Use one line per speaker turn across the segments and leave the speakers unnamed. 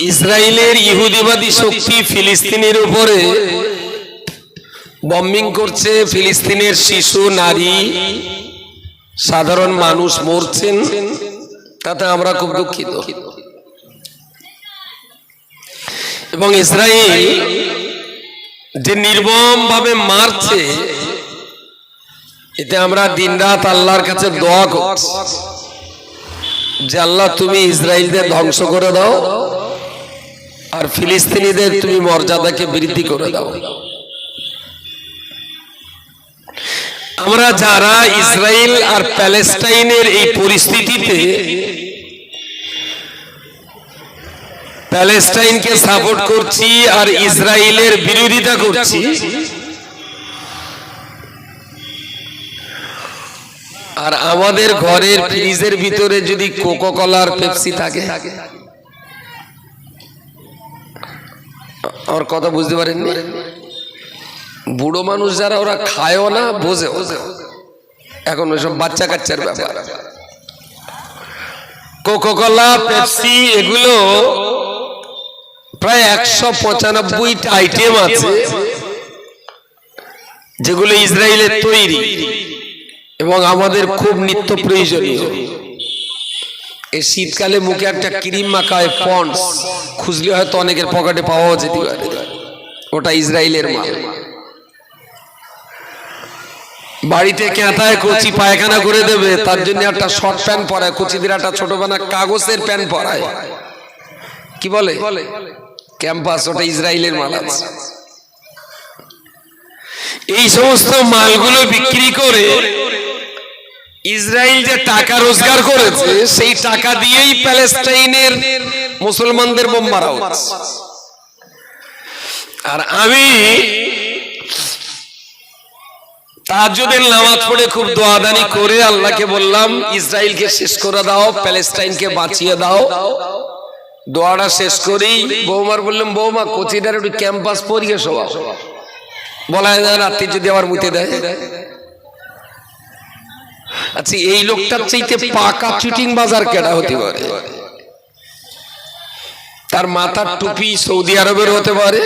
ইসরায়েলের ইহুদিবাদী শক্তি ফিলিস্তিনের উপরে বম্বিং করছে। ফিলিস্তিনের শিশু, নারী, সাধারণ মানুষ মরছেন। তাতে আমরা খুব দুঃখিত। এবং ইসরায়েল যে নির্মম ভাবে মারছে, এতে আমরা দিনরাত আল্লাহর কাছে দোয়া করছি। যে আল্লাহ তুমি ইসরায়েলদের ধ্বংস করে দাও। আর ফিলিস্তিনিদের তুমি মর্যাদাকে বৃদ্ধি করে দাও। আমরা যারা ইসরায়েল আর প্যালেস্টাইনের এই পরিস্থিতিতে প্যালেস্টাইনকে সাপোর্ট করছি আর ইসরায়েলের বিরোধিতা করছি, আর আমাদের ঘরের ফ্রিজের ভিতরে যদি কোকো কলার পেপসি থাকে। আমার কথা বুঝতে পারেন। বুড়ো মানুষ যারা, ওরা খায়ও না বোঝে এখন ওইসব বাচ্চা কাচ্চার ব্যাপার। কোকো কলা পেপসি এগুলো প্রায় একশো পঁচানব্বইটা আইটেম আছে, যেগুলো ইসরায়েলের তৈরি এবং আমাদের খুব নিত্য প্রয়োজনীয়। এই শীতকালে মুখে একটা ক্রিম মাখায় পন্ডস খুঁজলে হয়তো অনেকের পকেটে পাওয়াও যেতে পারে। ওটা ইসরায়েলের মাল। বাড়িতে কেঁথায় কচি পায়খানা করে দেবে, তার জন্য একটা শর্ট প্যান্ট পরায় কচিদের একটা ছোট বানা কাগজের প্যান্ট পরায়। কি বলে? ক্যাম্পাস, ওটা ইসরায়েলের মাল আছে। এই সমস্ত মালগুলো বিক্রি করে ইসরায়েল যে টাকা রোজগার করেছে, সেই টাকা দিয়েই প্যালেস্টাইনের মুসলমানদের বোম মারা হচ্ছে আর আমি তাজুদের নামাজ পড়ে খুব দোয়াদানি করে আল্লাহকে বললাম ইসরায়েলকে শেষ করে দাও প্যালেস্টাইনকে বাঁচিয়ে দাও। দোয়াটা শেষ করেই বৌমার বললাম বৌমা কোচিটার একটু ক্যাম্পাস পরিয়ে শোয়া বলা যায় রাত্রি যদি আবার মুতে দেয়। আচ্ছা এই লোকটার চাইতে পাকা চুটিং বাজার কেডা হতে পারে? তার মাথার টুপি সৌদি আরবের হতে পারে,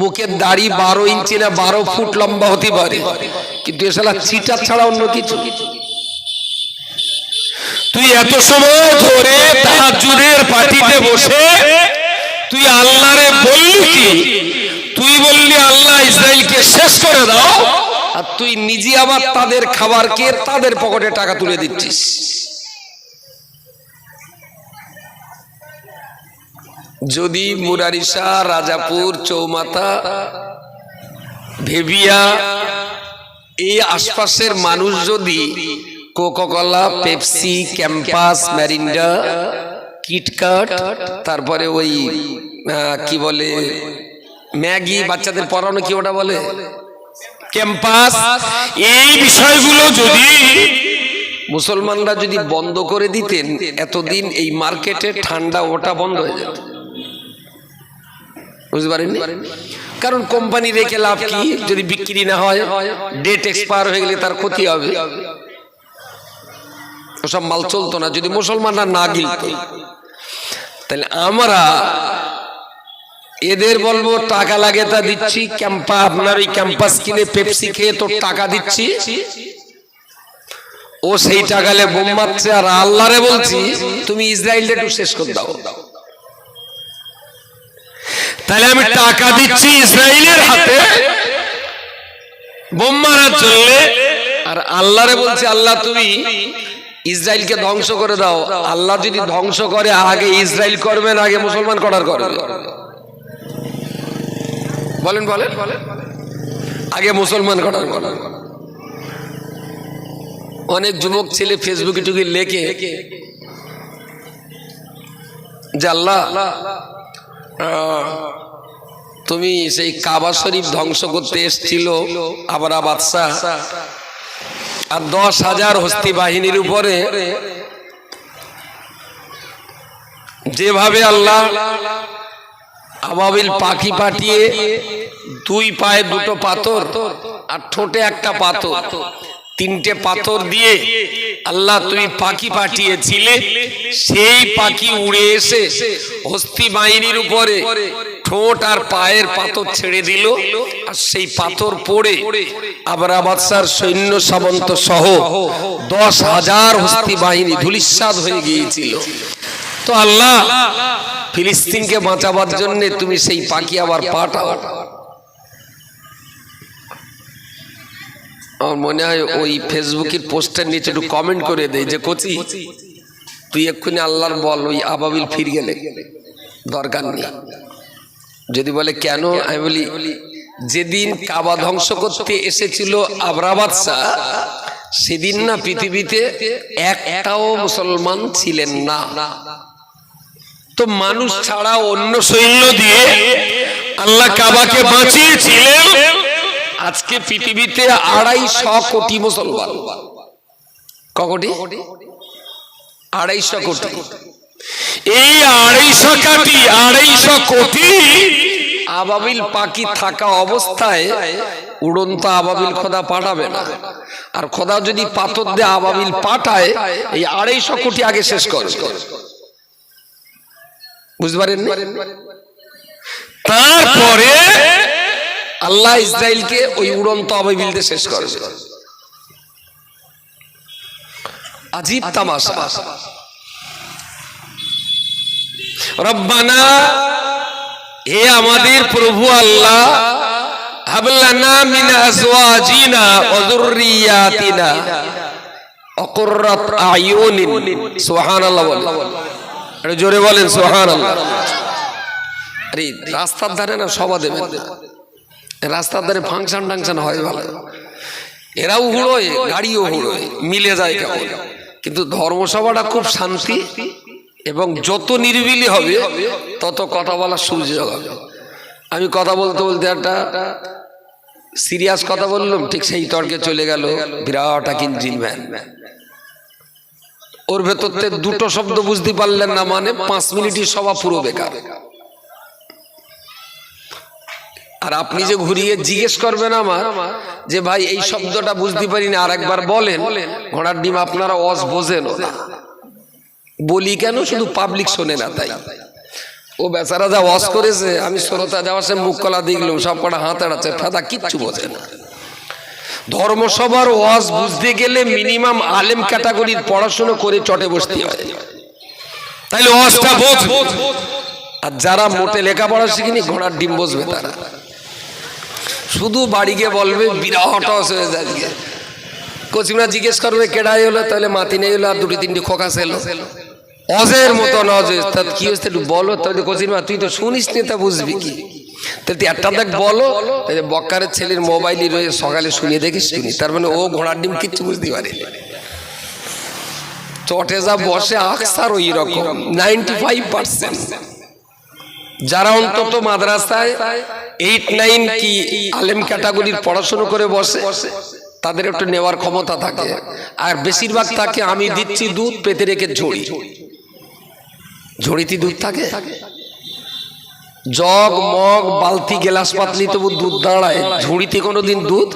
মুখের দাড়ি বারো ইঞ্চি না বারো ফুট লম্বা হতে পারে, কিন্তু এসালা চিটার ছাড়া অন্য কিছু। তুই এত সময় ধরে তাহাজুদের পার্টিতে বসে, তুই আল্লাহরে বললি কি? তুই বললি, আল্লাহ ইসরায়েলকে শেষ করে দাও, আর তুই নিজে আবার তাদের খাবার খাবারকে তাদের পকেটে টাকা তুলে দিচ্ছিস। যদি মুরারিসা রাজাপুর চৌমাথা ভেবিয়া এই আশপাশের মানুষ যদি Coca Cola, Pepsi, campus, Mirinda KitKat তারপরে ওই কি বলে, ম্যাগি, বাচ্চাদের পড়ানো কি ওটা বলে? ক্যাম্পাস। এই বিষয়গুলো যদি মুসলমানরা যদি বন্ধ করে দিতেন, এতদিন এই মার্কেটে ঠান্ডা ওটা বন্ধ হয়ে যেত। বুঝতে পারেননি কারণ কোম্পানি রেখে লাভ কি? যদি বিক্রি না হয় ডেট এক্সপায়ার হয়ে গেলে তার ক্ষতি হবে। ওসব মাল চলতো না, যদি মুসলমানরা না গিলত। তাহলে আমরা এদের বলব, টাকা লাগে তা দিচ্ছি ক্যাম্পা আপনার ওই ক্যাম্পাস কিনে পেপসি খেয়ে তোর টাকা দিচ্ছি। ও সেই টাকালে বোম মারছে, আর আল্লাহরে বলছি, তুমি ইসরায়েলটা একটু শেষ করে দাও। তাহলে আমি টাকা দিচ্ছি ইসরায়েলের হাতে। বোম মারার জন্য। আর আল্লাহরে বলছি, আল্লাহ তুমি ইসরায়েলকে ধ্বংস করে দাও। আল্লাহ যদি ধ্বংস করে, আগে ইসরায়েল করবেন আগে মুসলমান করার করবে। বলেন বলেন। আগে মুসলমান করার করার অনেক যুবক ছেলে ফেসবুকে টুকি লেখে যে আল্লাহ তুমি সেই কাবা শরীফ ধ্বংস করতে এসছিল আবার বাদশাহ। আর দশ হাজার হস্তি বাহিনীর উপরে যেভাবে আল্লাহ আবাবিল পাখি পাঠিয়ে দুই পায়ে দুটো পাথর আর ঠোঁটে একটা পাথর, তিনটে পাথর দিয়ে আল্লাহ তুমি পাখি পাঠিয়েছিলে, সেই পাখি উড়ে এসে হস্তি বাহিনীর উপরে ঠোঁট আর পায়ের পাথর ছেড়ে দিল, আর সেই পাথর পড়ে আবার বাদশার সৈন্য সামন্ত সহ দশ হাজার হস্তি বাহিনী ধুলিস্বাদ হয়ে গিয়েছিল। তো আল্লাহ, ফিলিস্তিনকে বাঁচাবার জন্য তুমি সেই পাখি আবার পাঠাও। আমার মনে হয় ওই ফেসবুকের পোস্টের নিচে একটু কমেন্ট করে দেয় যে, কচি, তুই এক্ষুনি আল্লাহর বল, ওই আবাবিল ফির গেলে দরকার নেই। যদি বলে, কেন? আমি বলি, যেদিন কাবা ধ্বংস করতে এসেছিল আবরাবাদ শাহ সেদিন না পৃথিবীতে একটাও মুসলমান ছিলেন না। তো মানুষ ছাড়া অন্য সৈন্য দিয়ে আল্লাহ কাবাকে বাঁচিয়েছিলেন। আজকে পৃথিবীতে আড়াইশো কোটি মুসলমান। কোটি? আড়াইশো কোটি। এই আড়াইশো কোটি আড়াইশো কোটি আবাবিল পাখি থাকা অবস্থায় উড়ন্ত আবাবিল খোদা পাঠাবে না। আর খোদা যদি পাথর দিয়ে আবাবিল পাঠায়, এই আড়াইশো কোটি আগে শেষ করে। বুঝতে পারেন তারপরে আল্লাহ ইসরায়েলকে ওই উড়ন্ত আবাবিল দিয়ে শেষ করে। আজীব তামাশা। রব্বানা, হে আমাদের প্রভু আল্লাহ হাবলানা মিন আজওয়াজিনা ওয়া যুররিয়াতিনা, অকুররাত আয়ুনিন সুবহানাল্লাহ বলেন। আরে জোরে বলেন, সুবহানাল্লাহ। আরে রাস্তার ধারে না সভা দেবেন রাস্তার ধারে ফাংশন টাংশন হয় ভালো। এরাও হুড়োয় গাড়িও হুড়োয় মিলে যায় কেমন? কিন্তু ধর্মসভাটা খুব শান্তি। এবং যত নিরিবিলি হবে তত কথা বলার সুযোগ হবে। আমি কথা বলতে বলতে একটা সিরিয়াস কথা বললাম ঠিক সেই তর্কে চলে গেল বিরাট এক ইঞ্জিন ম্যান। ওর ভেতর থেকে দুটো শব্দ বুঝতে পারলেন না মানে পাঁচ মিনিটই সভা পুরো বেকার। আর আপনি যে ঘুরিয়ে জিজ্ঞেস করবেন আমার যে ভাই এই শব্দটা বুঝতে পারি না আর একবার বলেন ঘোড়ার ডিম আপনারা অস বোঝেন না। বলি কেন? শুধু পাবলিক শোনে না তাই। ও বেচারা যা ওয়াশ করেছে, আমি শ্রোতা যাওয়ার সে মুখ কলা দেখলাম, সব কটা হাত আড়াচ্ছে, ফেদা কিচ্ছু বোঝে না। ধর্মসভার ওয়াজ বুঝতে গেলে মিনিমাম আলেম ক্যাটাগরির পড়াশোনা করে চটে বসতে হয়। তাইলে ওয়াজটা বোঝ আর যারা মোটে লেখাপড়া শিখিনি, ঘোড়ার ডিম বসবে তারা। শুধু বাড়ি গিয়ে বলবে, বিরাট অস হয়ে যাবে কচিমরা জিজ্ঞেস করবে, কেডাই হলো? তাহলে মাতি নেই হলো, আর দুটি তিনটি খোকা ছিল অজের মতো নজ তা কি হচ্ছে একটু বলো তাহলে কচিমা তুই তো শুনিস নি তা বুঝবি কি? তাহলে তুই একটা দেখ বলো। বক্কারের ছেলের মোবাইলই রয়ে সকালে শুনিয়ে দেখিস শুনি। তার মানে ও ঘোড়ার ডিম কিচ্ছু বুঝতে পারে চটে যা বসে আকসার ওই রকম। নাইনটি ফাইভ পার্সেন্ট যারা অন্তত মাদ্রাসায় এইট নাইন কি আলেম ক্যাটাগরির পড়াশোনা করে বসে তাদের একটু নেওয়ার ক্ষমতা থাকে। আর বেশিরভাগ তাকে আমি দিচ্ছি দুধ পেতে রেখে ঝড়ি। ঝড়িতে দুধ থাকে? জগ মগ বালতি গেলাস পাতলি তবু দুধ দাঁড়ায়। ঝুড়িতে কোনোদিন দুধ?